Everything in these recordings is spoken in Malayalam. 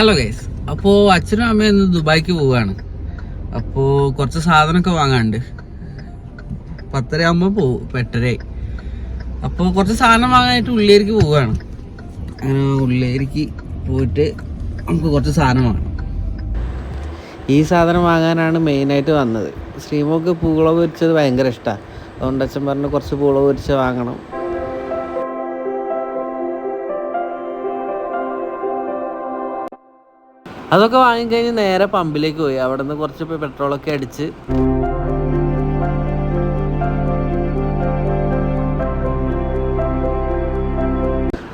ഹലോ ഗൈസ് അപ്പോൾ അച്ഛനും അമ്മയും ഇന്ന് ദുബായിക്ക് പോവുകയാണ്. അപ്പോൾ കുറച്ച് സാധനമൊക്കെ വാങ്ങാണ്ട് പത്തര ആകുമ്പോൾ ഇപ്പം എട്ടരയായി. അപ്പോൾ കുറച്ച് സാധനം വാങ്ങാനായിട്ട് ഉള്ളേരിക്ക് പോവുകയാണ്. അങ്ങനെ ഉള്ളിലേക്ക് പോയിട്ട് നമുക്ക് കുറച്ച് സാധനം വാങ്ങണം ഈ സാധനം വാങ്ങാനാണ് മെയിനായിട്ട് വന്നത്. ശ്രീമോക്ക് പൂള പൊരിച്ചത് ഭയങ്കര ഇഷ്ടമാണ് അതുകൊണ്ട് അച്ഛൻ പറഞ്ഞു കുറച്ച് പൂള പൊരിച്ച് വാങ്ങണം. അതൊക്കെ വാങ്ങിക്കഴിഞ്ഞ് നേരെ പമ്പിലേക്ക് പോയി അവിടെ നിന്ന് കുറച്ച് പെട്രോളൊക്കെ അടിച്ച്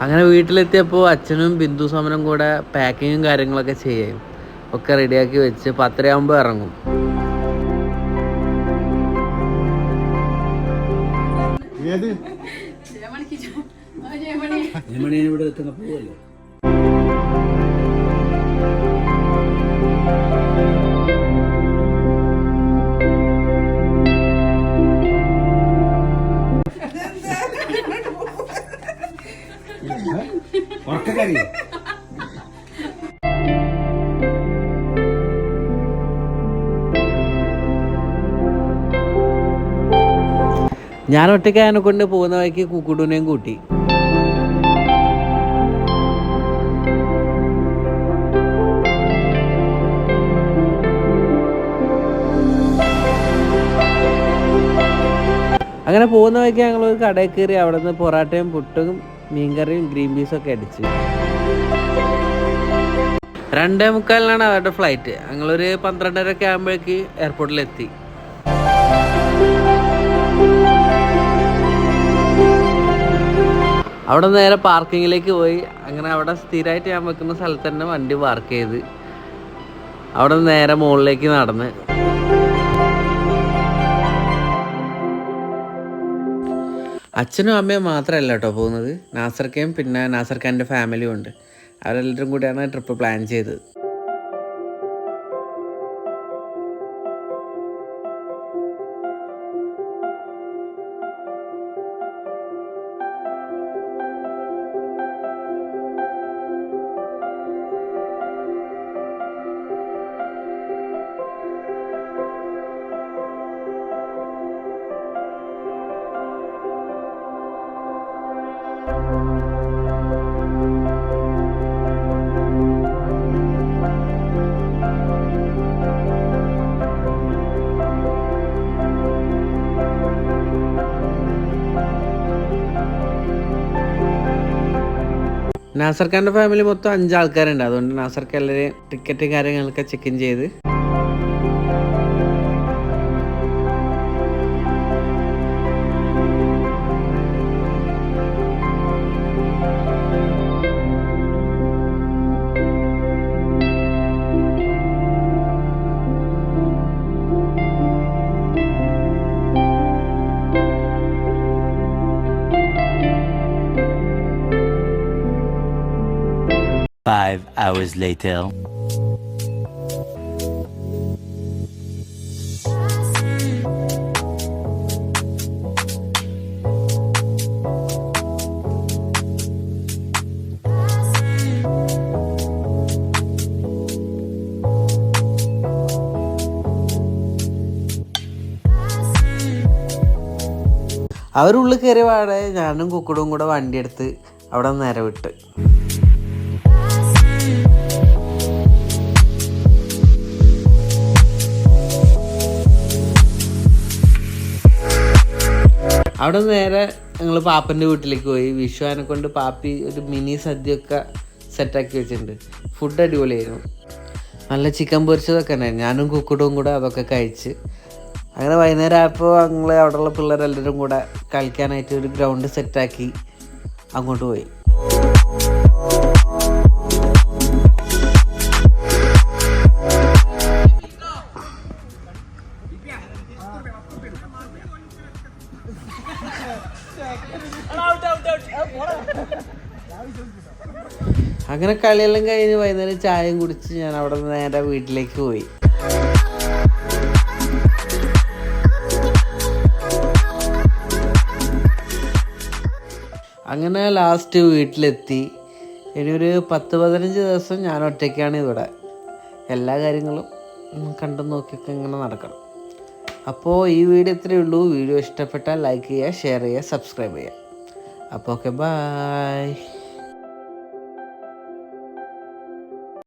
അങ്ങനെ വീട്ടിലെത്തിയപ്പോൾ അച്ഛനും ബിന്ദു സമനും കൂടെ പാക്കിങ്ങും കാര്യങ്ങളൊക്കെ ചെയ്യും ഒക്കെ റെഡിയാക്കി വെച്ച് പത്തരയാകുമ്പോൾ ഇറങ്ങും ഏത് ഉറക്കക്കാരി ഞാൻ ഒറ്റയ്ക്ക് അതിനെ കൊണ്ട് പോകുന്ന വഴിക്ക് കുക്കുടൂനെയും കൂട്ടി. അങ്ങനെ പോകുന്ന വഴിക്ക് ഞങ്ങൾ ഒരു കടയിൽ കയറി അവിടെ നിന്ന് പൊറാട്ടയും പുട്ടും മീൻകറിയും ഗ്രീൻ ഒക്കെ അടിച്ച്. രണ്ടേ മുക്കാലിനാണ് അവരുടെ ഫ്ലൈറ്റ്. ഞങ്ങളൊരു പന്ത്രണ്ടരയൊക്കെ ആകുമ്പോഴേക്ക് എയർപോർട്ടിലെത്തി. അവിടെ നേരെ പാർക്കിങ്ങിലേക്ക് പോയി. അങ്ങനെ അവിടെ സ്ഥിരമായിട്ട് ഞാൻ വെക്കുന്ന സ്ഥലത്ത് തന്നെ വണ്ടി പാർക്ക് ചെയ്ത്. അവിടെ നേരെ മുകളിലേക്ക് നടന്ന്. അച്ഛനും അമ്മയും മാത്രമല്ല കേട്ടോ പോകുന്നത്. നാസർക്കയും പിന്നെ നാസർ ഖാന്റെ ഫാമിലിയും ഉണ്ട്. അവരെല്ലാവരും കൂടിയാണ് ട്രിപ്പ് പ്ലാൻ ചെയ്തത്. നാസർ ഖാന്റെ ഫാമിലി മൊത്തം അഞ്ച് ആൾക്കാരുണ്ട് അതുകൊണ്ട് നാസർ ഖാൻ എല്ലാവരെയും ടിക്കറ്റ് കാര്യങ്ങളൊക്കെ ചെക്ക് ഇൻ ചെയ്ത് Five hours later. അവരുള്ളിൽ കയറിയ പാടെ ഞാനും കുക്കുടും കൂടെ വണ്ടിയെടുത്ത് അവിടെ നേരെ വിട്ട് അവിടെ നേരെ ഞങ്ങൾ പാപ്പന്റെ വീട്ടിലേക്ക് പോയി. വിഷുവിനെ കൊണ്ട് പാപ്പി ഒരു മിനി സദ്യയൊക്കെ സെറ്റാക്കി വെച്ചിട്ടുണ്ട്. ഫുഡ് അടിപൊളിയായിരുന്നു. നല്ല ചിക്കൻ പൊരിച്ചതൊക്കെ ഉണ്ടായിരുന്നു. ഞാനും കുക്കുടും കൂടെ അതൊക്കെ കഴിച്ച്. അങ്ങനെ വൈകുന്നേരം ആയപ്പോൾ ഞങ്ങൾ അവിടെയുള്ള പിള്ളേരെല്ലാവരും കൂടെ കളിക്കാനായിട്ട് ഒരു ഗ്രൗണ്ട് സെറ്റാക്കി അങ്ങോട്ട് പോയി. അങ്ങനെ കളിയെല്ലാം കഴിഞ്ഞ് വൈകുന്നേരം ചായയും കുടിച്ച് ഞാൻ അവിടെ നിന്ന് നേരെ വീട്ടിലേക്ക് പോയി. അങ്ങനെ ലാസ്റ്റ് വീട്ടിലെത്തി. ഇനി ഒരു പത്ത് പതിനഞ്ച് ദിവസം ഞാൻ ഒറ്റയ്ക്കാണ് ഇവിടെ. എല്ലാ കാര്യങ്ങളും കണ്ടു നോക്കിയൊക്കെ ഇങ്ങനെ നടക്കണം. അപ്പോൾ ഈ വീഡിയോ ഇത്രയേ ഉള്ളൂ. വീഡിയോ ഇഷ്ടപ്പെട്ടാൽ ലൈക്ക് ചെയ്യുക ഷെയർ ചെയ്യുക സബ്സ്ക്രൈബ് ചെയ്യുക. അപ്പോൾ ഓക്കെ ബായ്